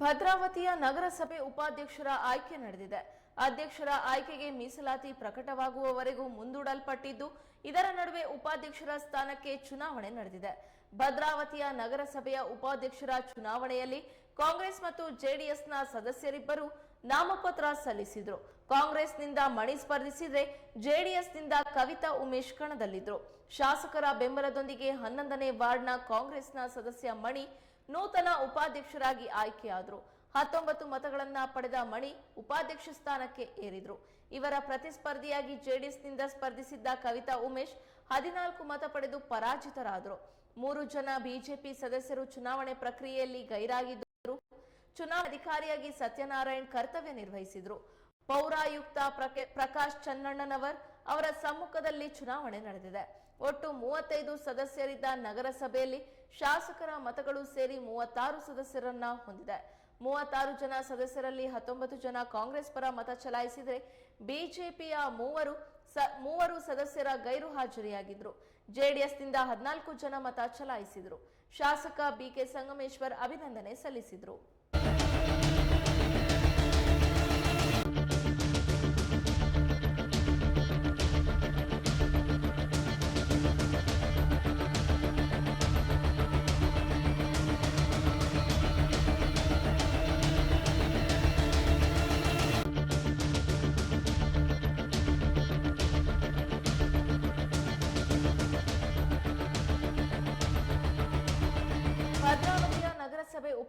ಭದ್ರಾವತಿಯ ನಗರಸಭೆ ಉಪಾಧ್ಯಕ್ಷರ ಆಯ್ಕೆ ನಡೆದಿದೆ. ಅಧ್ಯಕ್ಷರ ಆಯ್ಕೆಗೆ ಮೀಸಲಾತಿ ಪ್ರಕಟವಾಗುವವರೆಗೂ ಮುಂದೂಡಲ್ಪಟ್ಟಿದ್ದು, ಇದರ ನಡುವೆ ಉಪಾಧ್ಯಕ್ಷರ ಸ್ಥಾನಕ್ಕೆ ಚುನಾವಣೆ ನಡೆದಿದೆ. ಭದ್ರಾವತಿಯ ನಗರಸಭೆಯ ಉಪಾಧ್ಯಕ್ಷರ ಚುನಾವಣೆಯಲ್ಲಿ ಕಾಂಗ್ರೆಸ್ ಮತ್ತು ಜೆಡಿಎಸ್ನ ಸದಸ್ಯರಿಬ್ಬರು ನಾಮಪತ್ರ ಸಲ್ಲಿಸಿದ್ರು. ಕಾಂಗ್ರೆಸ್ನಿಂದ ಮಣಿ ಸ್ಪರ್ಧಿಸಿದ್ರೆ ಜೆಡಿಎಸ್ನಿಂದ ಕವಿತಾ ಉಮೇಶ್ ಕಣದಲ್ಲಿದ್ರು. ಶಾಸಕರ ಬೆಂಬಲದೊಂದಿಗೆ ಹನ್ನೊಂದನೇ ವಾರ್ಡ್ನ ಕಾಂಗ್ರೆಸ್ನ ಸದಸ್ಯ ಮಣಿ ನೂತನ ಉಪಾಧ್ಯಕ್ಷರಾಗಿ ಆಯ್ಕೆಯಾದರು. ಹತ್ತೊಂಬತ್ತು ಮತಗಳನ್ನ ಪಡೆದ ಮಣಿ ಉಪಾಧ್ಯಕ್ಷ ಸ್ಥಾನಕ್ಕೆ ಏರಿದ್ರು. ಇವರ ಪ್ರತಿಸ್ಪರ್ಧಿಯಾಗಿ ಜೆಡಿಎಸ್ನಿಂದ ಸ್ಪರ್ಧಿಸಿದ್ದ ಕವಿತಾ ಉಮೇಶ್ ಹದಿನಾಲ್ಕು ಮತ ಪಡೆದು ಪರಾಜಿತರಾದರು. ಮೂರು ಜನ ಬಿಜೆಪಿ ಸದಸ್ಯರು ಚುನಾವಣೆ ಪ್ರಕ್ರಿಯೆಯಲ್ಲಿ ಗೈರಾಗಿದ್ದರು. ಚುನಾವಣಾಧಿಕಾರಿಯಾಗಿ ಸತ್ಯನಾರಾಯಣ್ ಕರ್ತವ್ಯ ನಿರ್ವಹಿಸಿದ್ರು. ಪೌರಾಯುಕ್ತ ಪ್ರಕೆ- ಪ್ರಕಾಶ್ ಚನ್ನಣ್ಣನವರ್ ಅವರ ಸಮ್ಮುಖದಲ್ಲಿ ಚುನಾವಣೆ ನಡೆದಿದೆ. ಒಟ್ಟು ಮೂವತ್ತೈದು ಸದಸ್ಯರಿದ್ದ ನಗರಸಭೆಯಲ್ಲಿ ಶಾಸಕರ ಮತಗಳು ಸೇರಿ ಮೂವತ್ತಾರು ಸದಸ್ಯರನ್ನ ಹೊಂದಿದೆ. ಮೂವತ್ತಾರು ಜನ ಸದಸ್ಯರಲ್ಲಿ ಹತ್ತೊಂಬತ್ತು ಜನ ಕಾಂಗ್ರೆಸ್ ಪರ ಮತ ಚಲಾಯಿಸಿದರೆ ಬಿಜೆಪಿಯ ಮೂವರು ಮೂವರು ಸದಸ್ಯರ ಗೈರು ಹಾಜರಿಯಾಗಿದ್ರು. ಜೆಡಿಎಸ್ನಿಂದ ಹದಿನಾಲ್ಕು ಜನ ಮತ ಚಲಾಯಿಸಿದ್ರು. ಶಾಸಕ ಬಿಕೆ ಸಂಗಮೇಶ್ವರ್ ಅಭಿನಂದನೆ ಸಲ್ಲಿಸಿದ್ರು.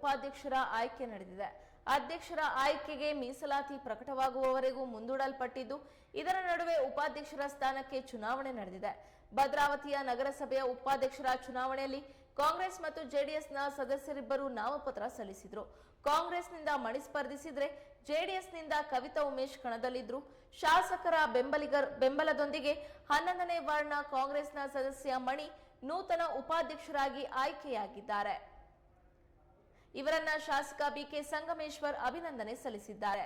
ಉಪಾಧ್ಯಕ್ಷರ ಆಯ್ಕೆ ನಡೆದಿದೆ. ಅಧ್ಯಕ್ಷರ ಆಯ್ಕೆಗೆ ಮೀಸಲಾತಿ ಪ್ರಕಟವಾಗುವವರೆಗೂ ಮುಂದೂಡಲ್ಪಟ್ಟಿದ್ದು, ಇದರ ನಡುವೆ ಉಪಾಧ್ಯಕ್ಷರ ಸ್ಥಾನಕ್ಕೆ ಚುನಾವಣೆ ನಡೆದಿದೆ. ಭದ್ರಾವತಿಯ ನಗರಸಭೆಯ ಉಪಾಧ್ಯಕ್ಷರ ಚುನಾವಣೆಯಲ್ಲಿ ಕಾಂಗ್ರೆಸ್ ಮತ್ತು ಜೆಡಿಎಸ್ನ ಸದಸ್ಯರಿಬ್ಬರು ನಾಮಪತ್ರ ಸಲ್ಲಿಸಿದ್ರು. ಕಾಂಗ್ರೆಸ್ನಿಂದ ಮಣಿ ಸ್ಪರ್ಧಿಸಿದ್ರೆ ಜೆಡಿಎಸ್ನಿಂದ ಕವಿತಾ ಉಮೇಶ್ ಕಣದಲ್ಲಿದ್ರು. ಶಾಸಕರ ಬೆಂಬಲಿಗರ ಬೆಂಬಲದೊಂದಿಗೆ ಹನ್ನೊಂದನೇ ವಾರ್ಡ್ನ ಕಾಂಗ್ರೆಸ್ನ ಸದಸ್ಯ ಮಣಿ ನೂತನ ಉಪಾಧ್ಯಕ್ಷರಾಗಿ ಆಯ್ಕೆಯಾಗಿದ್ದಾರೆ. ಇವರನ್ನ ಶಾಸಕ ಬಿಕೆ ಸಂಗಮೇಶ್ವರ್ ಅಭಿನಂದನೆ ಸಲ್ಲಿಸಿದ್ದಾರೆ